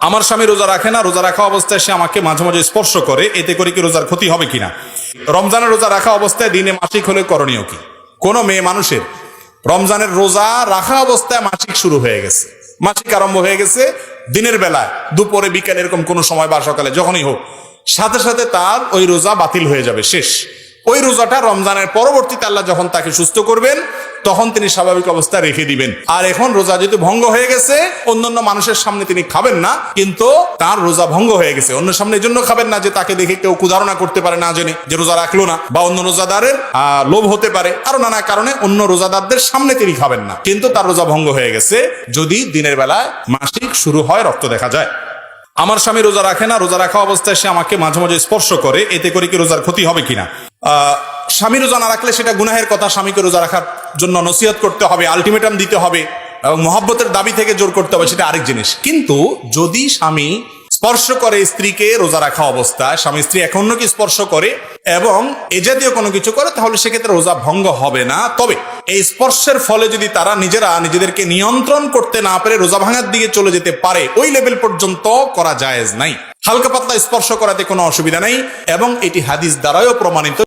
আমার স্বামী রোজা রাখে না, রোজা রাখা অবস্থায় সে আমাকে মাঝে মাঝে স্পর্শ করে, এতে করে কি রোজার ক্ষতি হবে কিনা? রমজানের রোজা রাখা অবস্থায় দিনে মাসিক হলে করণীয় কি? কোনো মেয়ে মানুষের রমজানের রোজা রাখা অবস্থায় মাসিক শুরু হয়ে গেছে। মাসিক আরম্ভ হয়ে গেছে দিনের বেলায়, দুপুরে, বিকালে, এরকম কোনো সময় বা সকালে, যখনই হোক। সাথে সাথে তার ওই রোজা বাতিল হয়ে যাবে, শেষ। ওই রোজাটা রমজানের পরবর্তীতে আল্লাহ যখন তাকে সুস্থ করবেন, তখন তিনি স্বাভাবিক অবস্থায় রেখে দিবেন। আর এখন রোজা যেহেতু ভঙ্গ হয়ে গেছে, অন্যান্য মানুষের সামনে তিনি খাবেন না, কিন্তু তার রোজা ভঙ্গ হয়ে গেছে। অন্য সামনে জন্য খাবেন না যে তাকে দেখে কেউ কুধারণা করতে পারে, না জেনে যে রোজা রাখল না, বা অন্য রোজাদারের লোভ হতে পারে। আরও নানা কারণে অন্য রোজাদারদের সামনে তিনি খাবেন না। কিন্তু তার রোজা ভঙ্গ হয়ে গেছে, যদি দিনের বেলায় মাসিক শুরু হয় রক্ত দেখা যায়। আমার স্বামী রোজা রাখে না, রোজা রাখা অবস্থায় সে আমাকে মাঝে মাঝে স্পর্শ করে, এতে করে কি রোজার ক্ষতি হবে কিনা? স্বামী রোজা না রাখলে সেটা গুনাহের কথা, স্বামীকে রোজা রাখার জন্য নসিহত করতে হবে, আলটিমেটাম দিতে হবে, এবং মহব্বতের দাবি থেকে জোর করতে হবে, সেটা আরেক জিনিস। কিন্তু যদি স্বামী স্পর্শ করে স্ত্রীকে রোজা রাখা অবস্থায়, স্বামী স্ত্রী এক কি স্পর্শ করে, এবং এ জাতীয় কোনো কিছু করে, তাহলে সেক্ষেত্রে রোজা ভঙ্গ হবে না। তবে এই স্পর্শের ফলে যদি তারা নিজেরা নিজেদেরকে নিয়ন্ত্রণ করতে না পারে রোজা ভাঙার দিকে চলে যেতে পারে, ওই লেভেল পর্যন্ত করা জায়েজ নাই। হালকা পাতলা স্পর্শ করাতে কোনো অসুবিধা নেই এবং এটি হাদিস দ্বারাও প্রমাণিত